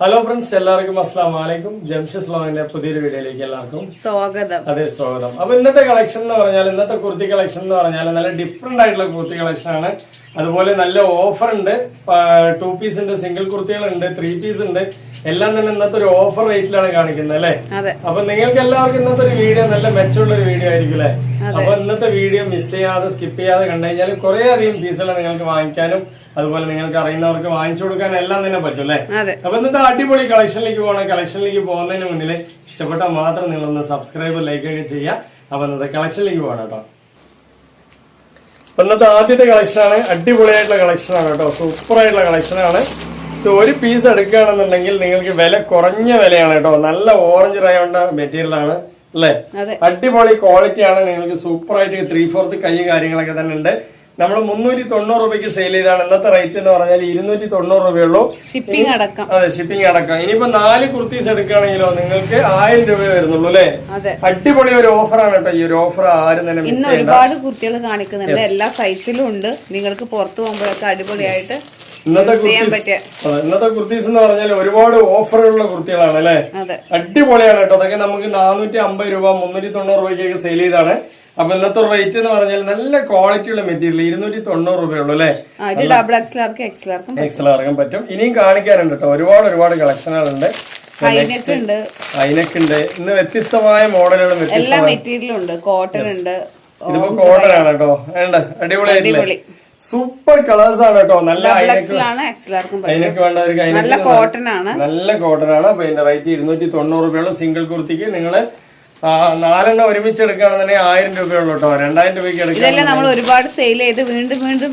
Hello friends എല്ലാവർക്കും അസ്സാം വലൈക്കും ജംഷസ് ലോണിന്റെ പുതിയൊരു വീഡിയോയിലേക്ക് എല്ലാവർക്കും സ്വാഗതം. അതെ സ്വാഗതം. അപ്പൊ ഇന്നത്തെ കളക്ഷൻ എന്ന് പറഞ്ഞാൽ ഇന്നത്തെ കുർത്തി കളക്ഷൻ എന്ന് പറഞ്ഞാൽ നല്ല ഡിഫറെന്റ് ആയിട്ടുള്ള കുർത്തി കളക്ഷൻ ആണ്. അതുപോലെ നല്ല ഓഫർ ഉണ്ട്. ടു പീസ് ഉണ്ട് സിംഗിൾ കുർത്തികളുണ്ട് ത്രീ പീസ് ഉണ്ട്. എല്ലാം തന്നെ ഇന്നത്തെ ഒരു ഓഫർ റേറ്റിലാണ് കാണിക്കുന്നത് അല്ലെ? അപ്പൊ നിങ്ങൾക്ക് എല്ലാവർക്കും ഇന്നത്തെ ഒരു വീഡിയോ നല്ല മെച്ചമുള്ള ഒരു വീഡിയോ ആയിരിക്കും അല്ലെ? അപ്പൊ ഇന്നത്തെ വീഡിയോ മിസ് ചെയ്യാതെ സ്കിപ്പ് ചെയ്യാതെ കണ്ടു കഴിഞ്ഞാൽ കുറെ അധികം പീസുകൾ നിങ്ങൾക്ക് വാങ്ങിക്കാനും അതുപോലെ നിങ്ങൾക്ക് അറിയുന്നവർക്ക് വാങ്ങിച്ചു കൊടുക്കാൻ എല്ലാം തന്നെ പറ്റും അല്ലേ? അപ്പൊ ഇന്നത്തെ അടിപൊളി കളക്ഷനിലേക്ക് പോകണം കളക്ഷനിലേക്ക് പോകുന്നതിന് മുന്നിൽ ഇഷ്ടപ്പെട്ടാൽ മാത്രം നിങ്ങളൊന്ന് സബ്സ്ക്രൈബ് ലൈക്ക് ഒക്കെ ചെയ്യുക. അപ്പൊ ഇന്നത്തെ കളക്ഷനിലേക്ക് പോകണം കേട്ടോ. അപ്പൊ ഇന്നത്തെ ആദ്യത്തെ കളക്ഷനാണ് അടിപൊളിയായിട്ടുള്ള കളക്ഷനാണ് കേട്ടോ. സൂപ്പർ ആയിട്ടുള്ള കളക്ഷനാണ് ഇത് ഒരു പീസ് എടുക്കുകയാണെന്നുണ്ടെങ്കിൽ നിങ്ങൾക്ക് വില കുറഞ്ഞ വിലയാണ് കേട്ടോ. നല്ല ഓറഞ്ച് റയോണ്ട മെറ്റീരിയൽ ആണ് അല്ലേ? അടിപൊളി ക്വാളിറ്റി ആണ്. നിങ്ങൾക്ക് സൂപ്പർ ആയിട്ട് ത്രീ ഫോർത്ത് കൈ കാര്യങ്ങളൊക്കെ തന്നെ ഉണ്ട്. നമ്മൾ മുന്നൂറ്റി തൊണ്ണൂറ് രൂപയ്ക്ക് സെയിൽ ചെയ്താണ് ഇന്നത്തെ റേറ്റ് എന്ന് പറഞ്ഞാൽ ഇരുന്നൂറ്റി തൊണ്ണൂറ് രൂപയുള്ളൂ ഷിപ്പിംഗ് അടക്കം. അതെ ഷിപ്പിംഗ് അടക്കം. ഇനിയിപ്പോ നാല് കുർത്തീസ് എടുക്കുകയാണെങ്കിലോ നിങ്ങൾക്ക് ആയിരം രൂപ വരുന്നുള്ളൂ അല്ലെ? അടിപൊളി ഒരു ഓഫറാണ് കേട്ടോ. ഈ ഒരു ഓഫർ ആരും തന്നെ മിസ് ഇന്ന് ഒരുപാട് കുർത്തികൾ കാണിക്കുന്നുണ്ട്. എല്ലാ സൈസിലും ഉണ്ട്. നിങ്ങൾക്ക് പുറത്തു പോകുമ്പോഴൊക്കെ അടിപൊളിയായിട്ട് ഇന്നത്തെ കുർത്തീസ് ഇന്നത്തെ കുർത്തീസ് എന്ന് പറഞ്ഞാൽ ഒരുപാട് ഓഫറുള്ള കുർത്തികളാണ് അല്ലെ? അടിപൊളിയാണ് കേട്ടോ. അതൊക്കെ നമുക്ക് നാനൂറ്റി അമ്പത് രൂപ മുന്നൂറ്റി തൊണ്ണൂറ് രൂപയ്ക്കൊക്കെ സെയിൽ ചെയ്താണ് അപ്പൊ ഇന്നത്തെ റേറ്റ് എന്ന് പറഞ്ഞാൽ നല്ല ക്വാളിറ്റി ഉള്ള മെറ്റീരിയൽ ഇരുന്നൂറ്റി തൊണ്ണൂറ് രൂപയുള്ളൂ അല്ലേ? എക്സ്ലാർ എക്സ്ലാർക്കും പറ്റും. ഇനിയും കാണിക്കാനുണ്ട് കേട്ടോ ഒരുപാട് ഒരുപാട് കളക്ഷനുകളുണ്ട്. ഹൈനെക്ക് ഉണ്ട്. അതിനൊക്കെ ഇന്ന് വ്യത്യസ്തമായ മോഡലുകളും എല്ലാ വ്യത്യസ്തമായ മെറ്റീരിയലും ഉണ്ട്. കോട്ടൺ ഉണ്ട്. ഇതിപ്പോ കോട്ടൺ ആണ് കേട്ടോ വേണ്ട. അടിപൊളിയായിട്ടില്ലേ? അടിപൊളി. സൂപ്പർ കളേഴ്സ് ആണ് കേട്ടോ നല്ല അതിനൊക്കെ അതിനൊക്കെ വേണ്ടവർക്ക് നല്ല കോട്ടൺ ആണ്. നല്ല കോട്ടൺ ആണ്. അപ്പൊ ഇതിന്റെ റേറ്റ് ഇരുന്നൂറ്റി തൊണ്ണൂറ് രൂപയുള്ള സിംഗിൾ കുർത്തിക്ക്. നിങ്ങൾ നാലെണ്ണം ഒരുമിച്ച് എടുക്കുകയാണെന്നുണ്ടെങ്കിൽ ആയിരം രൂപയുള്ളൂ കേട്ടോ. രണ്ടായിരം രൂപയ്ക്ക് എടുക്കാം ഇതെല്ലാം നമ്മൾ ഒരുപാട് സെയിൽ ചെയ്ത് വീണ്ടും വീണ്ടും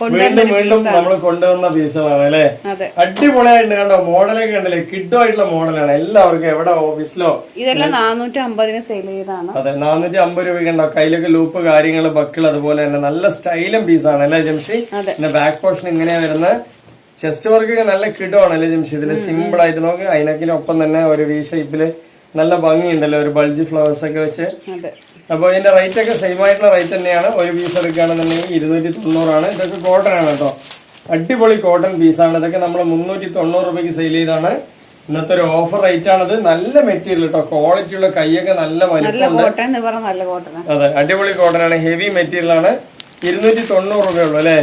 കൊണ്ടുവരുന്ന വീണ്ടും വീണ്ടും നമ്മൾ കൊണ്ടുവന്ന പീസുകളാണ് അല്ലേ? അതെ. അടിപൊളിയായിട്ട് കണ്ടോ? മോഡലൊക്കെ കണ്ടില്ലേ? കിഡോ ആയിട്ടുള്ള മോഡലാണ് എല്ലാവർക്കും എവിടെ ഓഫീസിലോ ഇതെല്ലാം നാനൂറ്റി അമ്പതിന് സെയിൽ ചെയ്താണ് അതെ നാനൂറ്റി അമ്പത് രൂപയ്ക്ക് ഉണ്ടോ കയ്യിലൊക്കെ ലൂപ്പ് കാര്യങ്ങൾ ബക്കിൾ അതുപോലെ തന്നെ നല്ല സ്റ്റൈലും പീസാണ് അല്ലേ ജംഷി? അതെ. പിന്നെ ബാക്ക് പോർഷൻ ഇങ്ങനെയാ വരുന്നത്. ചെസ്റ്റ് വർക്ക് ഒക്കെ നല്ല കിടുവാണ് അല്ലേ ജംഷി? ഇതിൽ സിമ്പിൾ ആയിട്ട് നോക്ക്. അതിനൊപ്പം തന്നെ ഒരു വി ഷേപ്പിൽ നല്ല ഭംഗിയുണ്ടല്ലോ ഒരു ബൾജി ഫ്ലവേഴ്സ് ഒക്കെ വെച്ച്. അപ്പോൾ ഇതിന്റെ റേറ്റ് ഒക്കെ സെയിം ആയിട്ടുള്ള റേറ്റ് തന്നെയാണ്. ഒരു പീസ് എടുക്കുകയാണെന്നുണ്ടെങ്കിൽ ഇരുന്നൂറ്റി തൊണ്ണൂറാണ്. ഇതൊക്കെ കോട്ടൺ ആണ് കേട്ടോ. അടിപൊളി കോട്ടൺ പീസാണ് ഇതൊക്കെ നമ്മൾ മുന്നൂറ്റി തൊണ്ണൂറ് രൂപയ്ക്ക് സെയിൽ ചെയ്താണ് ഇന്നത്തെ ഒരു ഓഫർ റേറ്റ് ആണത്. നല്ല മെറ്റീരിയൽ കേട്ടോ ക്വാളിറ്റി ഉള്ള കൈയൊക്കെ നല്ല വലിപ്പം നല്ല കോട്ടൺ എന്ന് പറഞ്ഞാൽ നല്ല കോട്ടൺ അതെ അടിപൊളി കോട്ടൺ ആണ്. ഹെവി മെറ്റീരിയൽ ആണ്. ഇരുന്നൂറ്റി തൊണ്ണൂറ് രൂപയുള്ളൂ അല്ലേ?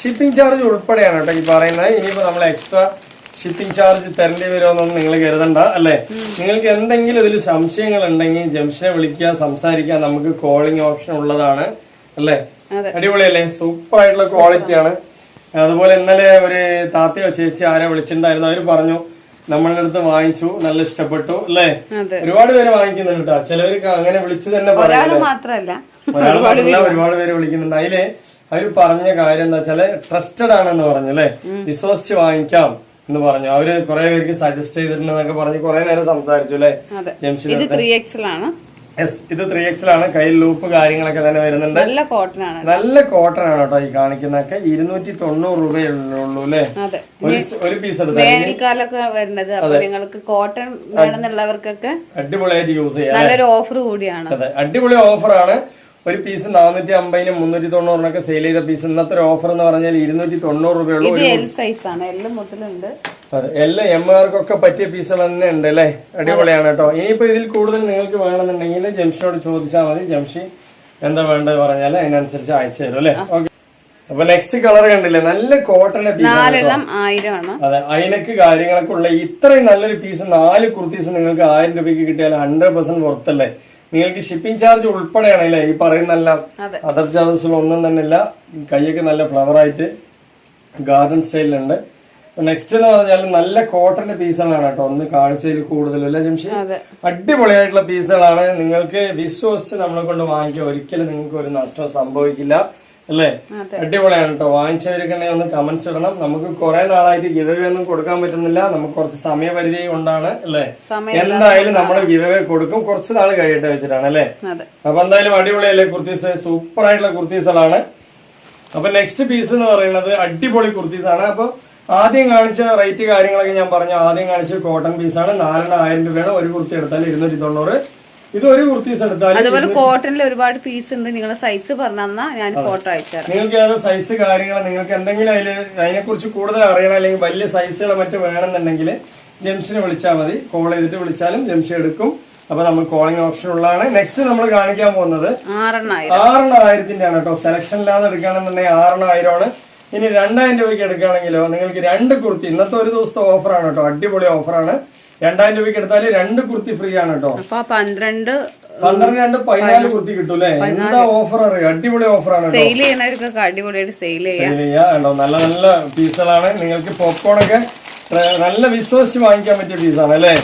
ഷിപ്പിംഗ് ചാർജ് ഉൾപ്പെടെയാണ് കേട്ടോ ഈ പറയുന്നത്. ഇനിയിപ്പോ നമ്മൾ എക്സ്ട്രാ ഷിപ്പിംഗ് ചാർജ് തരേണ്ടി വരുമെന്നൊന്നും നിങ്ങൾ കരുതണ്ട അല്ലേ? നിങ്ങൾക്ക് എന്തെങ്കിലും ഇതിൽ സംശയങ്ങൾ ഉണ്ടെങ്കിൽ ജംഷനെ വിളിക്കുക സംസാരിക്കുക. നമുക്ക് കോളിംഗ് ഓപ്ഷൻ ഉള്ളതാണ് അല്ലേ? അടിപൊളി അടിപൊളിയല്ലേ? സൂപ്പർ ആയിട്ടുള്ള ക്വാളിറ്റിയാണ് അതുപോലെ ഇന്നലെ ഒരു താത്തയോ ചേച്ചി ആരെ വിളിച്ചിട്ടുണ്ടായിരുന്നു. അവർ പറഞ്ഞു നമ്മളുടെ അടുത്ത് വാങ്ങിച്ചു നല്ല ഇഷ്ടപ്പെട്ടു അല്ലേ? ഒരുപാട് പേര് വാങ്ങിക്കുന്നുണ്ട് കേട്ടോ. ചിലവർക്ക് അങ്ങനെ വിളിച്ചു തന്നെ പറഞ്ഞ ഒരുപാട് പേര് വിളിക്കുന്നുണ്ട്. അതിൽ അവർ പറഞ്ഞ കാര്യം എന്താ വെച്ചാൽ ട്രസ്റ്റഡ് ആണെന്ന് പറഞ്ഞു അല്ലെ? വിശ്വസിച്ച് വാങ്ങിക്കാം. എന്ന് പറഞ്ഞു. അവർ കുറെ പേർക്ക് സജസ്റ്റ് ചെയ്തിട്ടുണ്ടെന്നൊക്കെ പറഞ്ഞ് കുറെ നേരം സംസാരിച്ചു അല്ലെ? അതെ. ഇത് ത്രീ എക്സിലാണ് യെസ് ഇത് ത്രീ എക്സിലാണ് കയ്യിൽ ലൂപ്പ് കാര്യങ്ങളൊക്കെ തന്നെ വരുന്നുണ്ട്. നല്ല കോട്ടൺ ആണ് നല്ല കോട്ടൺ ആണ് കേട്ടോ ഈ കാണിക്കുന്നൊക്കെ ഇരുന്നൂറ്റി തൊണ്ണൂറ് രൂപയുള്ളൂ അല്ലേ? ഒരു പീസ് വേനൽക്കാലൊക്കെ വരുന്നത്. അപ്പൊ നിങ്ങൾക്ക് കോട്ടൺ വേണമെന്നുള്ളവർക്കൊക്കെ അടിപൊളിയായിട്ട് യൂസ് ചെയ്യാം നല്ലൊരു ഓഫർ കൂടിയാണ്. അതെ. അടിപൊളി ഓഫറാണ് ഒരു പീസ് നാനൂറ്റി അമ്പതിനും മുന്നൂറ്റി തൊണ്ണൂറിനൊക്കെ സെയിൽ ചെയ്ത പീസ് ഇന്നത്തെ ഒരു ഓഫർ എന്ന് പറഞ്ഞാൽ ഇരുന്നൂറ്റി തൊണ്ണൂറ് രൂപയുള്ളൂ എൽ സൈസ് ആണ്. എല്ലാം മുതലുണ്ട്. അതെ എല്ലാ എം ആർക്കൊക്കെ പറ്റിയ പീസുകൾ തന്നെ ഉണ്ട് അല്ലേ? അടിപൊളിയാണ് കേട്ടോ. ഇനിയിപ്പോ ഇതിൽ കൂടുതൽ നിങ്ങൾക്ക് വേണമെന്നുണ്ടെങ്കിൽ ജംഷിനോട് ചോദിച്ചാൽ മതി. ജംഷി എന്താ വേണ്ടത് പറഞ്ഞാൽ അതിനനുസരിച്ച് അയച്ചു തരും അല്ലേ? ഓക്കെ അപ്പൊ നെക്സ്റ്റ് കളർ കണ്ടില്ലേ? നല്ല കോട്ടന്റെ അതെ അതിനൊക്കെ കാര്യങ്ങളൊക്കെ ഉള്ള ഇത്രയും നല്ലൊരു പീസ് നാല് കുർത്തീസ് നിങ്ങൾക്ക് ആയിരം രൂപയ്ക്ക് കിട്ടിയാൽ ഹൺഡ്രഡ് പെർസെന്റ് പുറത്തല്ലേ നിങ്ങൾക്ക് ഷിപ്പിംഗ് ചാർജ് ഉൾപ്പെടെയാണ് അല്ലേ? ഈ പറയുന്നെല്ലാം അതെ. അതർ ചാർജസ് ഒന്നും തന്നെ ഇല്ല. കൈയൊക്കെ നല്ല ഫ്ലവർ ആയിട്ട് ഗാർഡൻ സ്റ്റൈലിലുണ്ട് നെക്സ്റ്റ് എന്ന് പറഞ്ഞാൽ നല്ല കോട്ടന്റെ പീസുകളാണ് കേട്ടോ. ഒന്ന് കാണിച്ചതിൽ കൂടുതലല്ല ജംഷി? അടിപൊളിയായിട്ടുള്ള പീസുകളാണ് നിങ്ങൾക്ക് വിശ്വസിച്ച് നമ്മളെ കൊണ്ട് വാങ്ങിക്കുക ഒരിക്കലും നിങ്ങൾക്ക് ഒരു നഷ്ടം സംഭവിക്കില്ല. അല്ലേ. അടിപൊളിയാണ് കേട്ടോ. വാങ്ങിച്ചവരൊക്കെ ഒന്ന് കമന്റ്സ് ഇടണം. നമുക്ക് കുറെ നാളായിട്ട് ഗിവവേ ഒന്നും കൊടുക്കാൻ പറ്റുന്നില്ല. നമുക്ക് കുറച്ച് സമയപരിധി കൊണ്ടാണ് അല്ലേ? എന്തായാലും നമ്മൾ ഗിവവേ കൊടുക്കും. കുറച്ച് നാൾ കഴിയട്ടെ വെച്ചിട്ടാണ് അല്ലേ? അപ്പൊ എന്തായാലും അടിപൊളിയല്ലേ കുർത്തീസ്? സൂപ്പർ ആയിട്ടുള്ള കുർത്തീസുകളാണ്. അപ്പൊ നെക്സ്റ്റ് പീസ് എന്ന് പറയുന്നത് അടിപൊളി കുർത്തീസ് ആണ് അപ്പൊ ആദ്യം കാണിച്ച റേറ്റ് കാര്യങ്ങളൊക്കെ ഞാൻ പറഞ്ഞു. ആദ്യം കാണിച്ച കോട്ടൺ പീസാണ് നാലെണ്ണം ആയിരം രൂപയാണ്. ഒരു കുർത്തി എടുത്താൽ ഇരുന്നൂറ്റി തൊണ്ണൂറ്. ഇത് ഒരു കുർത്തീസ് എടുത്താൽ അതുപോലെ കോട്ടണിൽ ഒരുപാട് പീസ് ഉണ്ട്. നിങ്ങളുടെ സൈസ് പറഞ്ഞാൽ ഞാൻ ഫോട്ടോ അയച്ചുതരാം നിങ്ങൾക്ക് ഏത് സൈസ് കാര്യങ്ങൾ നിങ്ങൾക്ക് എന്തെങ്കിലും അതിൽ അതിനെക്കുറിച്ച് കൂടുതൽ അറിയണം അല്ലെങ്കിൽ വലിയ സൈസുകൾ മറ്റു വേണമെന്നുണ്ടെങ്കിൽ ജംഷനെ വിളിച്ചാൽ മതി. കോൾ ചെയ്തിട്ട് വിളിച്ചാലും ജംഷൻ എടുക്കും. അപ്പൊ നമ്മൾ കോളിംഗ് ഓപ്ഷൻ ഉള്ളതാണ്. നെക്സ്റ്റ് നമ്മൾ കാണിക്കാൻ പോകുന്നത് ആറെണ്ണായിരം. ആറെണ്ണായിരത്തിന്റെ ആണ് കേട്ടോ. സെലക്ഷൻ ഇല്ലാതെ എടുക്കുകയാണെന്നുണ്ടെങ്കിൽ ആറെണ്ണായിരമാണ്. ഇനി രണ്ടായിരം രൂപയ്ക്ക് എടുക്കുകയാണെങ്കിലോ നിങ്ങൾക്ക് രണ്ട് കുർത്തി ഇന്നത്തെ ഒരു ദിവസത്തെ ഓഫറാണ് കേട്ടോ. അടിപൊളി ഓഫറാണ് രണ്ടായിരം രൂപയ്ക്ക് എടുത്താൽ രണ്ട് കുർത്തി ഫ്രീ ആണ് കേട്ടോ അപ്പൊ പന്ത്രണ്ട് പന്ത്രണ്ട് രണ്ട് പതിനാല് കുർത്തി കിട്ടൂലേ എന്താ ഓഫർ അറിയാം? അടിപൊളി ഓഫർ ആണ് സെയിൽ അടിപൊളിയായിട്ട് സെയിൽ ചെയ്യാം. നല്ല നല്ല പീസുകളാണ്. നിങ്ങൾക്ക് പോപ്കോൺ ഒക്കെ നല്ല വിശ്വസിച്ച് വാങ്ങിക്കാൻ പറ്റിയ പീസാണ് അല്ലേ?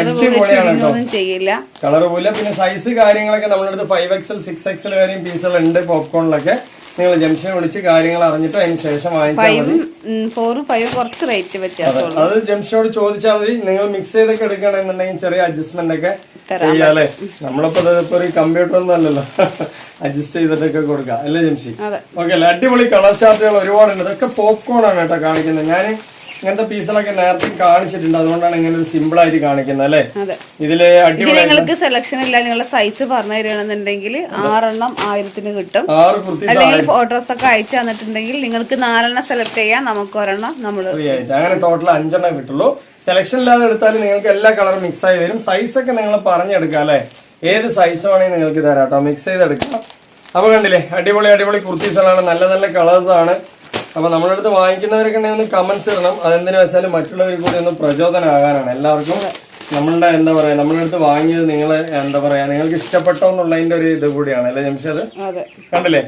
അടിപൊളിയാണ് ചെയ്യില്ല. കളർ പോലെ പിന്നെ സൈസ് കാര്യങ്ങളൊക്കെ നമ്മളടുത്ത് അടുത്ത് ഫൈവ് എക്സൽ സിക്സ് എക്സൽ വരെയും പീസുകൾ ഉണ്ട് പോപ്കോണിലൊക്കെ നിങ്ങൾ ജംഷനെ വിളിച്ച് കാര്യങ്ങൾ അറിഞ്ഞിട്ട് അതിന് ശേഷം വാങ്ങിച്ചാൽ മതി. ഫൈവും ഫോറും ഫൈവും കുറച്ച് റേറ്റ് വ്യത്യാസമുള്ളൂ അത്. ജംഷനോട് ചോദിച്ചാൽ മതി. നിങ്ങൾ മിക്സ് ചെയ്തൊക്കെ എടുക്കണമെന്നുണ്ടെങ്കിൽ ചെറിയ അഡ്ജസ്റ്റ്മെന്റ് ഒക്കെ ചെയ്യാല്ലേ നമ്മളിപ്പോ ഇപ്പൊ ഒരു കമ്പ്യൂട്ടർ ഒന്നും അല്ലല്ലോ. അഡ്ജസ്റ്റ് ചെയ്തിട്ടൊക്കെ കൊടുക്കാം. അല്ലേ ജംഷി? ഓക്കെ അല്ലേ? അടിപൊളി കളർ ചാർട്ടുകൾ ഒരുപാടുണ്ട്. ഇതൊക്കെ പോപ്കോൺ ആണ് കേട്ടോ കാണിക്കുന്നത്. ഞാൻ ഇങ്ങനത്തെ പീസുകളൊക്കെ നേരത്തെ കാണിച്ചിട്ടുണ്ട്. അതുകൊണ്ടാണ് ഇങ്ങനെ ഒരു സിമ്പിൾ ആയിട്ട് കാണിക്കുന്നത് അല്ലേ? ഇതിൽ നിങ്ങൾക്ക് സെലക്ഷൻ ഇല്ല നിങ്ങളുടെ സൈസ് പറഞ്ഞു തരികയാണെന്നുണ്ടെങ്കിൽ ആറെണ്ണം ആയിരത്തിന് കിട്ടും. അല്ലെങ്കിൽ ഫോട്ടോസ് ഒക്കെ അയച്ചു തന്നിട്ടുണ്ടെങ്കിൽ നിങ്ങൾക്ക് നാലെണ്ണം സെലക്ട് ചെയ്യാം നമുക്ക് ഒരെണ്ണം നമ്മൾ അങ്ങനെ ടോട്ടൽ അഞ്ചെണ്ണം കിട്ടുള്ളൂ. സെലക്ഷൻ ഇല്ലാതെ എടുത്താൽ നിങ്ങൾക്ക് എല്ലാ കളറും മിക്സ് ആയി തരും സൈസ് ഒക്കെ നിങ്ങൾ പറഞ്ഞെടുക്കാം അല്ലേ? ഏത് സൈസ് വേണമെങ്കിൽ നിങ്ങൾക്ക് തരാം കേട്ടോ. മിക്സ് ചെയ്തെടുക്കാം. അപ്പൊ കണ്ടില്ലേ അടിപൊളി അടിപൊളി കുർത്തീസുകളാണ്. നല്ല നല്ല കളേഴ്സ് ആണ് അപ്പൊ നമ്മുടെ അടുത്ത് വാങ്ങിക്കുന്നവരൊക്കെ ഉണ്ടെങ്കിൽ ഒന്ന് കമന്റ്സ് ഇടണം. അതെന്തിനു വെച്ചാൽ മറ്റുള്ളവർ കൂടി ഒന്ന് പ്രചോദനമാകാനാണ്. എല്ലാവർക്കും നമ്മളുടെ എന്താ പറയാ നമ്മുടെ അടുത്ത് വാങ്ങിയത് നിങ്ങൾ എന്താ പറയാ നിങ്ങൾക്ക് ഇഷ്ടപ്പെട്ടോ എന്നുള്ളതിന്റെ ഒരു ഇത് കൂടിയാണ്. അല്ലേ ജംഷ് അതെ? കണ്ടില്ലേ?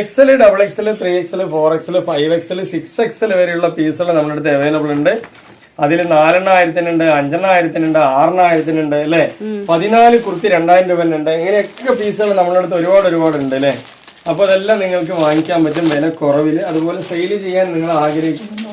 XL double XL three XL four XL five XL six XL വരെയുള്ള പീസുകൾ നമ്മുടെ അടുത്ത് അവൈലബിൾ ഉണ്ട്. അതിൽ നാലെണ്ണായിരത്തിനുണ്ട് അഞ്ചെണ്ണായിരത്തിനുണ്ട് ആറെണ്ണായിരത്തിനുണ്ട് അല്ലേ? പതിനാല് കുർത്തി രണ്ടായിരം രൂപ ഉണ്ട്. ഇങ്ങനെയൊക്കെ പീസുകൾ നമ്മുടെ അടുത്ത് ഒരുപാട് ഒരുപാട് ഉണ്ട് അല്ലേ? അപ്പോൾ അതെല്ലാം നിങ്ങൾക്ക് വാങ്ങിക്കാൻ പറ്റും വില കുറവിൽ. അതുപോലെ സെയിൽ ചെയ്യാൻ നിങ്ങൾ ആഗ്രഹിക്കുന്നുണ്ടോ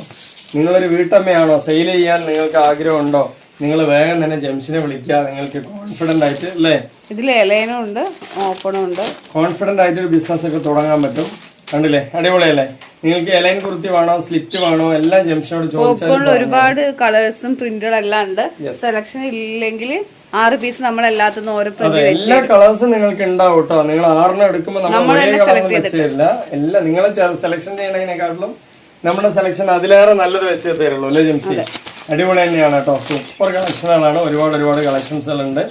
നിങ്ങളൊരു വീട്ടമ്മയാണോ? സെയിൽ ചെയ്യാൻ നിങ്ങൾക്ക് ആഗ്രഹമുണ്ടോ? നിങ്ങൾ വേഗം തന്നെ ജംസിനെ വിളിക്കുക. നിങ്ങൾക്ക് കോൺഫിഡന്റ് ആയിട്ട് അല്ലേ? ഇതിൽ ഇലയനും ഉണ്ട് ഓപ്പണും ഉണ്ട്. കോൺഫിഡന്റ് ആയിട്ട് ഒരു ബിസിനസ് ഒക്കെ തുടങ്ങാൻ പറ്റും. കണ്ടില്ലേ? അടിപൊളിയല്ലേ? നിങ്ങൾക്ക് എലൈൻ കുർത്തി വേണോ? സ്ലിറ്റ് വേണോ? എല്ലാം ജംഷനോട് ചോദിച്ചാൽ ഒരുപാട് കളേഴ്സും പ്രിന്റുകളും എല്ലാം ഉണ്ട്. സെലക്ഷൻ ഇല്ലെങ്കിൽ ആറ് പീസ് നമ്മൾ എല്ലാത്തുനിന്നും ഓരോ പ്രിന്റ് എല്ലാ കളേഴ്സും നിങ്ങൾക്ക് ഉണ്ടാവും കേട്ടോ. നിങ്ങൾ ആറിനെ എടുക്കുമ്പോൾ നമ്മൾ ഒരേ എല്ലാ നിങ്ങൾ സെലക്ഷൻ ചെയ്യണതിനെക്കാട്ടിലും നമ്മുടെ സെലക്ഷൻ അതിലേറെ നല്ലത് വെച്ചേ തരുള്ളൂ അല്ലേ ജംഷി? അടിപൊളി തന്നെയാണ് കേട്ടോ. സൂപ്പർ കളക്ഷനുകളാണ് ഒരുപാട് ഒരുപാട് കളക്ഷൻസുകളുണ്ട്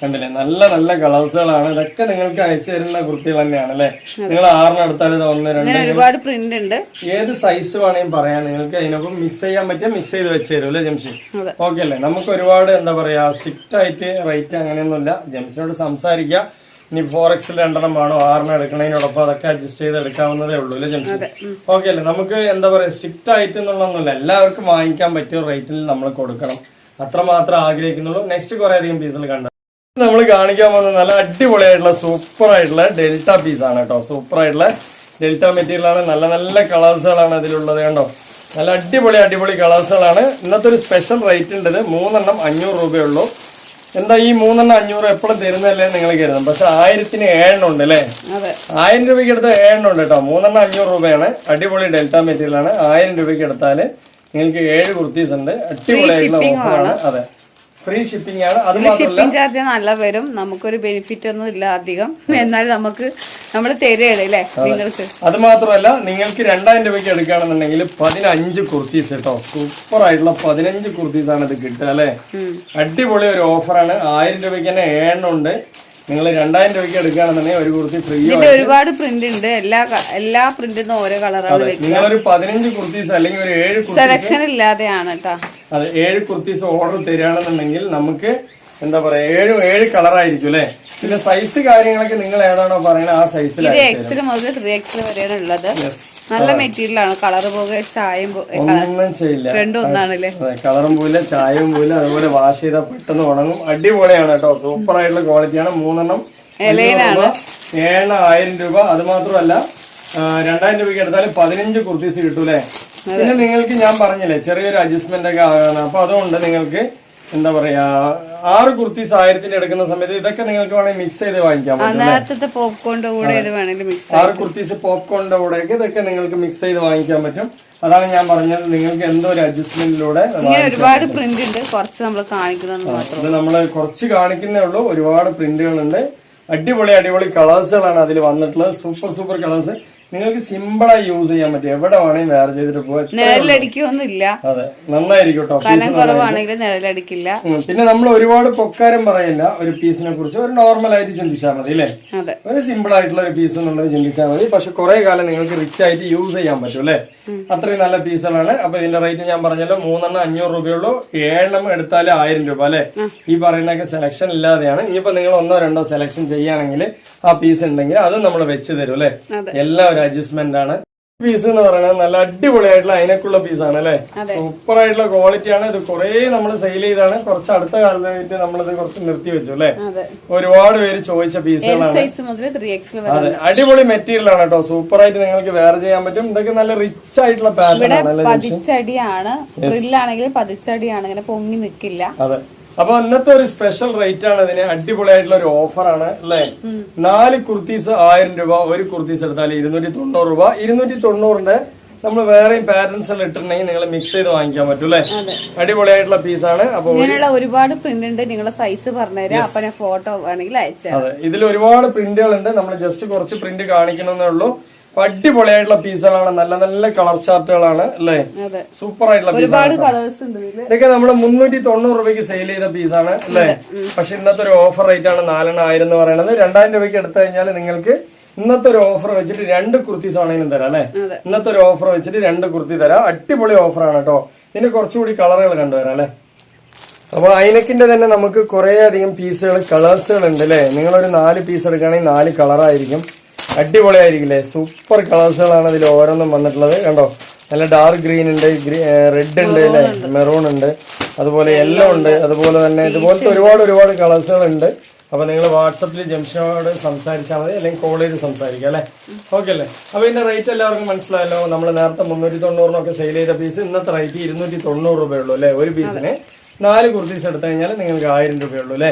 കണ്ടില്ലേ? നല്ല നല്ല കളേഴ്സുകളാണ് ഇതൊക്കെ നിങ്ങൾക്ക് അയച്ചു തരുന്ന കുർത്തികൾ തന്നെയാണ് അല്ലെ? നിങ്ങൾ ആറിനടുത്താൽ ഒന്ന് രണ്ട് ഒരുപാട് പ്രിന്റ് ഉണ്ട്. ഏത് സൈസ് വേണമെങ്കിലും പറയാം. നിങ്ങൾക്ക് അതിനൊപ്പം മിക്സ് ചെയ്യാൻ പറ്റിയ മിക്സ് ചെയ്ത് വെച്ച് തരും അല്ലേ ജംഷി? ഓക്കെ അല്ലേ? നമുക്ക് ഒരുപാട് എന്താ പറയാ സ്ട്രിക്റ്റ് ആയിട്ട് റേറ്റ് അങ്ങനെയൊന്നുമില്ല. ജംഷിനോട് സംസാരിക്കുക ഇനി ഫോർ എക്സിൽ രണ്ടെണ്ണം വേണോ? ആറിന് എടുക്കണതിനോടൊപ്പം അതൊക്കെ അഡ്ജസ്റ്റ് ചെയ്ത് എടുക്കാവുന്നതേ ഉള്ളൂ അല്ലേ ജംഷി? ഓക്കെ അല്ലേ? നമുക്ക് എന്താ പറയാ സ്ട്രിക്റ്റ് ആയിട്ട് എന്നുള്ളതൊന്നുമില്ല. എല്ലാവർക്കും വാങ്ങിക്കാൻ പറ്റിയ റേറ്റിൽ നമ്മൾ കൊടുക്കണം. അത്രമാത്രം ആഗ്രഹിക്കുന്നുള്ളൂ. നെക്സ്റ്റ് കുറെ അധികം പീസുകൾ കണ്ടു. നമ്മൾ കാണിക്കാൻ പോകുന്നത് നല്ല അടിപൊളിയായിട്ടുള്ള സൂപ്പർ ആയിട്ടുള്ള ഡെൽറ്റ പീസ് ആണ് കേട്ടോ. സൂപ്പർ ആയിട്ടുള്ള ഡെൽറ്റ മെറ്റീരിയൽ ആണ്. നല്ല നല്ല കളേഴ്സുകളാണ് അതിലുള്ളത് കണ്ടോ. നല്ല അടിപൊളി അടിപൊളി കളേഴ്സുകളാണ് ഇന്നത്തെ ഒരു സ്പെഷ്യൽ റേറ്റ് ഉണ്ടത് മൂന്നെണ്ണം അഞ്ഞൂറ് രൂപയുള്ളൂ എന്താ ഈ മൂന്നെണ്ണം അഞ്ഞൂറ് എപ്പോഴും തരുന്നതല്ലേ നിങ്ങൾ കരുതും. പക്ഷെ ആയിരത്തിന് ഏഴെണ്ണം ഉണ്ട് അല്ലേ? ആയിരം രൂപയ്ക്ക് എടുത്ത ഏഴെണ്ണം ഉണ്ട് കേട്ടോ. മൂന്നെണ്ണം അഞ്ഞൂറ് രൂപയാണ്. അടിപൊളി ഡെൽറ്റ മെറ്റീരിയൽ ആണ്. ആയിരം രൂപയ്ക്ക് എടുത്താൽ നിങ്ങൾക്ക് ഏഴ് കുർത്തീസ് ഉണ്ട്. അടിപൊളിയായിട്ടുള്ള ഓഫറാണ് അതെ. ഫ്രീ ഷിപ്പിംഗ് ആണ്. അത് ഷിപ്പിംഗ് ചാർജ് നല്ല വരും. നമുക്കൊരു ബെനിഫിറ്റ് ഒന്നും ഇല്ല അധികം. എന്നാൽ നമുക്ക് നമ്മൾ തരുകയാണ് അല്ലേ? നിങ്ങൾക്ക്. അത് മാത്രമല്ല നിങ്ങൾക്ക് രണ്ടായിരം രൂപയ്ക്ക് എടുക്കുകയാണെന്നുണ്ടെങ്കിൽ പതിനഞ്ച് കുർത്തീസ് കേട്ടോ. സൂപ്പർ ആയിട്ടുള്ള പതിനഞ്ച് കുർത്തീസ് ആണ് ഇത് കിട്ടുക അല്ലേ? അടിപൊളി ഒരു ഓഫറാണ് ആയിരം രൂപയ്ക്ക് തന്നെ എണ്ണുണ്ട് നിങ്ങൾ രണ്ടായിരം രൂപയ്ക്ക് എടുക്കുകയാണെന്നുണ്ടെങ്കിൽ ഒരു കുർത്തി ഫ്രീ ഇതിന്റെ ഒരുപാട് പ്രിന്റ് ഉണ്ട്. എല്ലാ എല്ലാ പ്രിന്റിനും ഓരോ കളറാണ് നിങ്ങൾ ഒരു പതിനഞ്ച് കുർത്തീസ് അല്ലെങ്കിൽ ഒരു ഏഴ് സെലക്ഷൻ ഇല്ലാതെയാണ് കേട്ടോ അതെ ഏഴ് കുർത്തീസ് ഓർഡർ തരികയാണെന്നുണ്ടെങ്കിൽ നമുക്ക് എന്താ പറയാ ഏഴ് ഏഴ് കളറായിരിക്കും അല്ലേ? പിന്നെ സൈസ് കാര്യങ്ങളൊക്കെ നിങ്ങൾ ഏതാണോ പറയുന്നത് ആ ഇത് എക്സിൽ മുതൽ ത്രീ എക്സിൽ വരെയാണ് ഉള്ളത്. നല്ല മെറ്റീരിയൽ ആണ്. കളർ പോകെ ചായം ഒന്നും ചെയ്യില്ല. രണ്ടും ഒന്നാണല്ലേ? കളറും പോയില്ല ചായയും പോയില്ല അതുപോലെ വാഷ് ചെയ്താൽ പെട്ടെന്ന് ഉണങ്ങും. അടിപൊളിയാണ് കേട്ടോ. സൂപ്പർ ആയിട്ടുള്ള ക്വാളിറ്റിയാണ് മൂന്നെണ്ണം ഏഴെണ്ണം ആയിരം രൂപ. അത് മാത്രമല്ല രണ്ടായിരം രൂപയ്ക്ക് എടുത്താലും പതിനഞ്ച് കുർത്തീസ് കിട്ടൂലേ പിന്നെ നിങ്ങൾക്ക് ഞാൻ പറഞ്ഞില്ലേ ചെറിയൊരു അഡ്ജസ്റ്റ്മെന്റ് ഒക്കെ ആകാണ് അപ്പൊ അതുകൊണ്ട് നിങ്ങൾക്ക് എന്താ പറയാ ആറ് കുർത്തീസ് ആയിരത്തിന് എടുക്കുന്ന സമയത്ത് ഇതൊക്കെ നിങ്ങൾക്ക് വേണമെങ്കിൽ മിക്സ് ചെയ്ത് വാങ്ങിക്കാൻ പറ്റും പോപ്കോണിന്റെ കൂടെ ആറ് കുർത്തീസ് പോപ്കോണിന്റെ കൂടെ ഇതൊക്കെ നിങ്ങൾക്ക് മിക്സ് ചെയ്ത് വാങ്ങിക്കാൻ പറ്റും. അതാണ് ഞാൻ പറഞ്ഞത് നിങ്ങൾക്ക് എന്തോ ഒരു അഡ്ജസ്റ്റ്മെന്റിലൂടെ ഒരുപാട് പ്രിന്റ് ഉണ്ട് കുറച്ച് നമ്മൾ കാണിക്കുന്നത് നമ്മൾ കുറച്ച് കാണിക്കുന്നേ ഉള്ളൂ ഒരുപാട് പ്രിന്റുകളുണ്ട് അടിപൊളി അടിപൊളി കളേഴ്സുകളാണ് അതിൽ വന്നിട്ടുള്ളത്. സൂപ്പർ സൂപ്പർ കളേഴ്സ് നിങ്ങൾക്ക് സിമ്പിളായി യൂസ് ചെയ്യാൻ പറ്റും. എവിടെ വേണേലും വേറെ ചെയ്തിട്ട് പോകാം നിഴലടിക്കൊന്നുമില്ല അതെ. നന്നായിരിക്കും കേട്ടോ പിന്നെ നമ്മൾ ഒരുപാട് പൊക്കാരം പറയില്ല. ഒരു പീസിനെ കുറിച്ച് ഒരു നോർമൽ ആയിട്ട് ചിന്തിച്ചാൽ മതി അല്ലേ? ഒരു സിമ്പിൾ ആയിട്ടുള്ള ഒരു പീസ് എന്നുള്ളത് ചിന്തിച്ചാൽ മതി. പക്ഷെ കുറെ കാലം നിങ്ങൾക്ക് റിച്ച് ആയിട്ട് യൂസ് ചെയ്യാൻ പറ്റും അല്ലേ? അത്രയും നല്ല പീസുകളാണ് അപ്പൊ ഇതിന്റെ റേറ്റ് ഞാൻ പറഞ്ഞല്ലോ മൂന്നെണ്ണം അഞ്ഞൂറ് രൂപയുള്ളൂ. ഏഴെണ്ണം എടുത്താൽ ആയിരം രൂപ അല്ലെ? ഈ പറയുന്നൊക്കെ സെലക്ഷൻ ഇല്ലാതെയാണ്. ഇനിയിപ്പോ നിങ്ങൾ ഒന്നോ രണ്ടോ സെലക്ഷൻ ചെയ്യുകയാണെങ്കിൽ ആ പീസ് ഉണ്ടെങ്കിൽ അത് നമ്മൾ വെച്ച് തരും അല്ലെ? അതെ. അഡ്ജസ്റ്റ്മെന്റ് ആണ്. പീസ് എന്ന് പറയുന്നത് നല്ല അടിപൊളിയായിട്ടുള്ള അതിനൊക്കെയുള്ള പീസാണ് അല്ലെ? സൂപ്പർ ആയിട്ടുള്ള ക്വാളിറ്റി ആണ്. ഇത് കുറെ നമ്മൾ സെയിൽ ചെയ്താണ്. കുറച്ച് അടുത്ത കാലത്തായിട്ട് നമ്മളിത് കുറച്ച് നിർത്തി വെച്ചു അല്ലെ? ഒരുപാട് പേര് ചോദിച്ച പീസുകളാണ് അതെ. അടിപൊളി മെറ്റീരിയൽ ആണ് കേട്ടോ. സൂപ്പർ ആയിട്ട് നിങ്ങൾക്ക് വേറെ ചെയ്യാൻ പറ്റും. ഇതൊക്കെ നല്ല റിച്ച് ആയിട്ടുള്ള പാറ്റേൺ ആണ് പതിച്ചടിയാണ്. പതിച്ചടിയാണ്. ഇങ്ങനെ പൊങ്ങി നിക്കില്ല. അതെ. അപ്പൊ ഇന്നത്തെ ഒരു സ്പെഷ്യൽ റേറ്റ് ആണ് ഇതിന് അടിപൊളിയായിട്ടുള്ള ഒരു ഓഫറാണ് അല്ലേ? നാല് കുർത്തീസ് ആയിരം രൂപ ഒരു കുർത്തീസ് എടുത്താൽ ഇരുന്നൂറ്റി തൊണ്ണൂറ് രൂപ. ഇരുന്നൂറ്റി തൊണ്ണൂറിന്റെ നമ്മൾ വേറെയും പാറ്റേൺസ് എല്ലാം ഇട്ടിട്ടുണ്ടെങ്കിൽ നിങ്ങൾ മിക്സ് ചെയ്ത് വാങ്ങിക്കാൻ പറ്റും അല്ലേ? അടിപൊളിയായിട്ടുള്ള പീസാണ് അപ്പൊ ഇങ്ങനെയുള്ള ഒരുപാട് പ്രിന്റ് ഉണ്ട് നിങ്ങൾ സൈസ് പറഞ്ഞുതരാം. അപ്പൊ ഫോട്ടോ വേണമെങ്കിൽ അയച്ചു അതെ. ഇതിൽ ഒരുപാട് പ്രിന്റുകൾ ഉണ്ട് നമ്മൾ ജസ്റ്റ് കുറച്ച് പ്രിന്റ് കാണിക്കണമെന്നേ ഉള്ളൂ. അടിപൊളിയായിട്ടുള്ള പീസുകളാണ്. നല്ല നല്ല കളർ ചാർട്ടുകളാണ് അല്ലേ? സൂപ്പർ ആയിട്ടുള്ള ഇതൊക്കെ നമ്മൾ മുന്നൂറ്റി തൊണ്ണൂറ് രൂപയ്ക്ക് സെയിൽ ചെയ്ത പീസാണ് അല്ലേ? പക്ഷെ ഇന്നത്തെ ഒരു ഓഫർ റേറ്റ് ആണ് നാലെണ്ണം ആയിരം എന്ന് പറയുന്നത്. രണ്ടായിരം രൂപയ്ക്ക് എടുത്തു കഴിഞ്ഞാൽ നിങ്ങൾക്ക് ഇന്നത്തെ ഒരു ഓഫർ വെച്ചിട്ട് രണ്ട് കുർത്തീസ് ആണെങ്കിലും തരാം അല്ലേ? ഇന്നത്തെ ഒരു ഓഫർ വെച്ചിട്ട് രണ്ട് കുർത്തി തരാം. അടിപൊളി ഓഫറാണ് കേട്ടോ. ഇനി കുറച്ചുകൂടി കളറുകൾ കണ്ടുവരാം അല്ലേ? അപ്പൊ അയിനക്കിന്റെ തന്നെ നമുക്ക് കുറെ അധികം പീസുകൾ കളേഴ്സുകൾ ഉണ്ട് അല്ലേ? നിങ്ങളൊരു നാല് പീസ് എടുക്കുകയാണെങ്കിൽ നാല് കളറായിരിക്കും അടിപൊളിയായിരിക്കില്ലേ? സൂപ്പർ കളേഴ്സുകളാണ് ഇതിൽ ഓരോന്നും വന്നിട്ടുള്ളത്. കണ്ടോ? നല്ല ഡാർക്ക് ഗ്രീൻ ഉണ്ട് റെഡ് ഉണ്ട് അല്ലേ? മെറൂൺ ഉണ്ട്. അതുപോലെ യെല്ലോ ഉണ്ട്. അതുപോലെ തന്നെ ഇതുപോലത്തെ ഒരുപാട് ഒരുപാട് കളേഴ്സുകൾ ഉണ്ട് അപ്പൊ നിങ്ങൾ വാട്സപ്പിൽ ജംഷനോട് സംസാരിച്ചാൽ മതി. അല്ലെങ്കിൽ കോൾ ചെയ്ത് സംസാരിക്കാം അല്ലേ? ഓക്കെ അല്ലേ? അപ്പൊ ഇതിന്റെ റേറ്റ് എല്ലാവർക്കും മനസ്സിലായല്ലോ. നമ്മൾ നേരത്തെ മുന്നൂറ്റി തൊണ്ണൂറിനൊക്കെ സെയിൽ ചെയ്ത പീസ് ഇന്നത്തെ റേറ്റ് ഇരുന്നൂറ്റി തൊണ്ണൂറ് രൂപയുള്ളൂ അല്ലേ? ഒരു പീസിന് നാല് കുർത്തീസ് എടുത്തു കഴിഞ്ഞാൽ നിങ്ങൾക്ക് ആയിരം രൂപയുള്ളൂ അല്ലേ?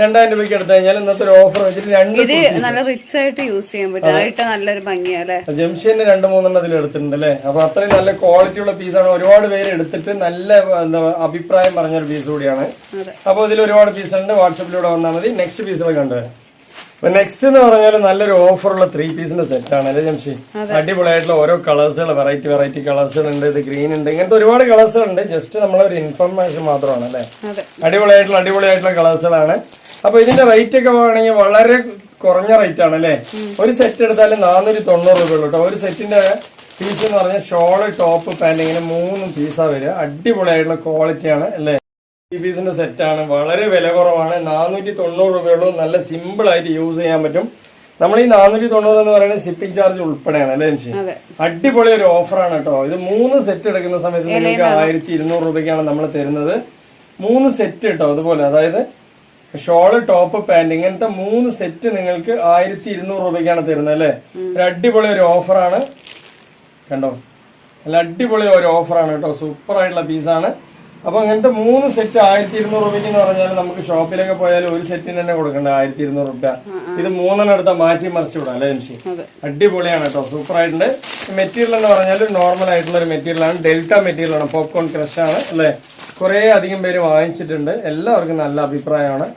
രണ്ടായിരം രൂപയ്ക്ക് എടുത്തു കഴിഞ്ഞാൽ ഇന്നത്തെ ഒരു ഓഫർ വെച്ചിട്ട് രണ്ട് ഇത് നല്ല റിച്ച് ആയിട്ട് യൂസ് ചെയ്യാൻ പറ്റും. നല്ലൊരു ഭംഗിയാണ് അല്ലെ? ജംഷന് രണ്ട് മൂന്നെണ്ണം അതിൽ എടുത്തിട്ടുണ്ട് അല്ലേ? അപ്പൊ അത്രയും നല്ല ക്വാളിറ്റി ഉള്ള പീസാണ് ഒരുപാട് പേര് എടുത്തിട്ട് നല്ല എന്താ അഭിപ്രായം പറഞ്ഞൊരു പീസ് കൂടിയാണ്. അപ്പോൾ അപ്പൊ ഇതിൽ ഒരുപാട് പീസ് ഉണ്ട്. വാട്സപ്പിലൂടെ വന്നാൽ മതി. നെക്സ്റ്റ് പീസുകൾ കണ്ടുവരാം. നെക്സ്റ്റ് എന്ന് പറഞ്ഞാൽ നല്ലൊരു ഓഫറുള്ള ത്രീ പീസിന്റെ സെറ്റ് ആണ്. അല്ലേ ജംഷി? അടിപൊളിയായിട്ടുള്ള ഓരോ കളേഴ്സുകൾ വെറൈറ്റി വെറൈറ്റി കളേഴ്സുകൾ ഉണ്ട്. ഇത് ഗ്രീൻ ഉണ്ട്. ഇങ്ങനത്തെ ഒരുപാട് കളേഴ്സുകൾ ഉണ്ട്. ജസ്റ്റ് നമ്മളൊരു ഇൻഫർമേഷൻ മാത്രമാണ് അല്ലേ? അടിപൊളിയായിട്ടുള്ള അടിപൊളിയായിട്ടുള്ള കളേഴ്സുകളാണ് അപ്പൊ ഇതിന്റെ റേറ്റ് ഒക്കെ വേണമെങ്കിൽ വളരെ കുറഞ്ഞ റേറ്റ് ആണ് അല്ലേ? ഒരു സെറ്റ് എടുത്താൽ നാനൂറ്റി തൊണ്ണൂറ് രൂപ ഉള്ളൂ കേട്ടോ ഒരു സെറ്റിന്റെ പീസ് എന്ന് പറഞ്ഞാൽ ഷോൾ ടോപ്പ് പാന്റ് ഇങ്ങനെ മൂന്ന് പീസാ വരിക. അടിപൊളിയായിട്ടുള്ള ക്വാളിറ്റിയാണ് അല്ലേ? ഈ പീസിന്റെ സെറ്റാണ് വളരെ വില കുറവാണ്. നാനൂറ്റി തൊണ്ണൂറ് രൂപയുള്ളൂ. നല്ല സിമ്പിളായിട്ട് യൂസ് ചെയ്യാൻ പറ്റും. നമ്മൾ ഈ നാനൂറ്റി തൊണ്ണൂറ് എന്ന് പറയുന്നത് ഷിപ്പിംഗ് ചാർജ് ഉൾപ്പെടെയാണ്. അല്ലേ അടിപൊളി ഒരു ഓഫറാണ് കേട്ടോ. ഇത് മൂന്ന് സെറ്റ് എടുക്കുന്ന സമയത്ത് നിങ്ങൾക്ക് ആയിരത്തി ഇരുന്നൂറ് രൂപയ്ക്കാണ് നമ്മൾ തരുന്നത്. മൂന്ന് സെറ്റ് കേട്ടോ അതുപോലെ. അതായത് ഷോൾ ടോപ്പ് പാന്റ് ഇങ്ങനത്തെ മൂന്ന് സെറ്റ് നിങ്ങൾക്ക് ആയിരത്തി ഇരുന്നൂറ് രൂപയ്ക്കാണ് തരുന്നത് അല്ലേ? ഒരു അടിപൊളി ഒരു ഓഫറാണ് കണ്ടോ? നല്ല അടിപൊളി ഒരു ഓഫറാണ് കേട്ടോ. സൂപ്പർ ആയിട്ടുള്ള പീസാണ് അപ്പൊ അങ്ങനത്തെ മൂന്ന് സെറ്റ് ആയിരത്തി ഇരുന്നൂറ് രൂപയ്ക്ക് എന്ന് പറഞ്ഞാൽ നമുക്ക് ഷോപ്പിലൊക്കെ പോയാൽ ഒരു സെറ്റിന് തന്നെ കൊടുക്കണ്ട ആയിരത്തി ഇരുന്നൂറ് രൂപ ഇത് മൂന്നെണ്ണം എടുത്താൽ മാറ്റി മറിച്ച് വിടാം അല്ലേ ജംഷി അതെ. അടിപൊളിയാണ് കേട്ടോ സൂപ്പർ ആയിട്ടുണ്ട്. മെറ്റീരിയൽ എന്ന് പറഞ്ഞാൽ നോർമൽ ആയിട്ടുള്ള ഒരു മെറ്റീരിയൽ ആണ്. ഡെൽറ്റ മെറ്റീരിയൽ ആണ് പോപ്കോൺ ക്രഷ് ആണ് അല്ലേ? കുറെ അധികം പേര് വാങ്ങിച്ചിട്ടുണ്ട്. എല്ലാവർക്കും നല്ല അഭിപ്രായമാണ്.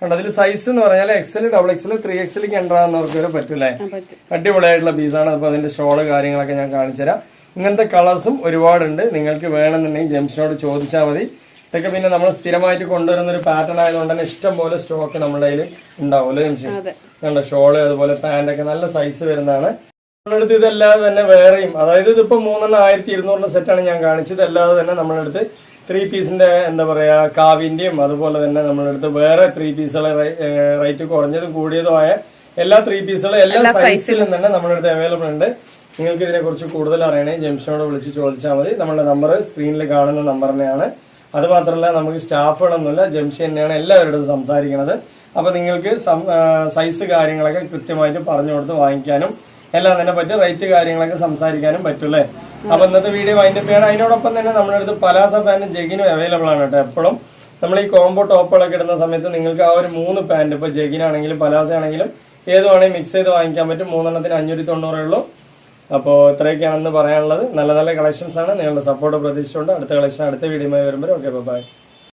കണ്ടോ അതിൽ സൈസ് എന്ന് പറഞ്ഞാൽ എക്സൽ ഡബിൾ എക്സൽ ത്രീ എക്സലിക്ക് എന്ററാകുന്നവർക്ക് വരെ പറ്റൂലേ അടിപൊളിയായിട്ടുള്ള പീസാണ് അപ്പോൾ അതിന്റെ ഷോൾ കാര്യങ്ങളൊക്കെ ഞാൻ കാണിച്ചുതരാം. ഇങ്ങനത്തെ കളേഴ്സും ഒരുപാടുണ്ട്. നിങ്ങൾക്ക് വേണമെന്നുണ്ടെങ്കിൽ ജംഷനോട് ചോദിച്ചാൽ മതി. ഇതൊക്കെ പിന്നെ നമ്മൾ സ്ഥിരമായിട്ട് കൊണ്ടുവരുന്ന ഒരു പാറ്റേൺ ആയതുകൊണ്ട് തന്നെ ഇഷ്ടം പോലെ സ്റ്റോക്ക് നമ്മുടെ കയ്യിൽ ഉണ്ടാവും. അല്ലേ ജംഷൻ അതെ. കണ്ട ഷോൾ അതുപോലെ പാന്റ് ഒക്കെ നല്ല സൈസ് വരുന്നതാണ്. നമ്മളടുത്ത് ഇതല്ലാതെ തന്നെ വേറെയും അതായത് ഇതിപ്പോ മൂന്നെണ്ണം ആയിരത്തി ഇരുന്നൂറിന്റെ സെറ്റാണ് ഞാൻ കാണിച്ചത്. അല്ലാതെ തന്നെ നമ്മളടുത്ത് ത്രീ പീസിന്റെ എന്താ പറയുക കാവിന്റെയും അതുപോലെ തന്നെ നമ്മളടുത്ത് വേറെ ത്രീ പീസുകളെ റേറ്റ് കുറഞ്ഞതും കൂടിയതുമായ എല്ലാ ത്രീ പീസുകളും എല്ലാ സൈസിലും തന്നെ നമ്മളടുത്ത് അവൈലബിൾ ഉണ്ട്. നിങ്ങൾക്ക് ഇതിനെക്കുറിച്ച് കൂടുതൽ അറിയണേ ജംഷനോട് വിളിച്ച് ചോദിച്ചാൽ മതി. നമ്മുടെ നമ്പർ സ്ക്രീനിൽ കാണുന്ന നമ്പർ തന്നെയാണ്. അത് മാത്രമല്ല നമുക്ക് സ്റ്റാഫുകളൊന്നുമില്ല ജംഷൻ തന്നെയാണ് എല്ലാവരോടും സംസാരിക്കുന്നത് അപ്പോൾ നിങ്ങൾക്ക് സൈസ് കാര്യങ്ങളൊക്കെ കൃത്യമായിട്ട് പറഞ്ഞു കൊടുത്ത് വാങ്ങിക്കാനും എല്ലാം തന്നെ പറ്റും റേറ്റ് കാര്യങ്ങളൊക്കെ സംസാരിക്കാനും പറ്റുമല്ലേ അപ്പൊ ഇന്നത്തെ വീഡിയോ വൈൻഡപ്പ് ചെയ്യണം. അതിനോടൊപ്പം തന്നെ നമ്മുടെ അടുത്ത് പലാസ പാന്റും ജെഗിനും അവൈലബിൾ ആണ് കേട്ടോ എപ്പോഴും. നമ്മൾ ഈ കോംബോ ടോപ്പുകളൊക്കെ ഇടുന്ന സമയത്ത് നിങ്ങൾക്ക് ആ ഒരു മൂന്ന് പാന്റ് ഇപ്പൊ ജെഗിനാണെങ്കിലും പലാസ ആണെങ്കിലും ഏത് വേണമെങ്കിൽ മിക്സ് ചെയ്ത് വാങ്ങിക്കാൻ പറ്റും. മൂന്നെണ്ണത്തിന് അഞ്ഞൂറ്റി തൊണ്ണൂറേ ഉള്ളൂ. അപ്പോൾ ഇത്രയൊക്കെയാണെന്ന് പറയാനുള്ളത്. നല്ല നല്ല കളക്ഷൻസ് ആണ്. നിങ്ങളുടെ സപ്പോർട്ട് പ്രതീക്ഷിച്ചുകൊണ്ട് അടുത്ത കളക്ഷൻ അടുത്ത വീഡിയോയുമായി വരുമ്പോൾ ഓക്കെ ബൈ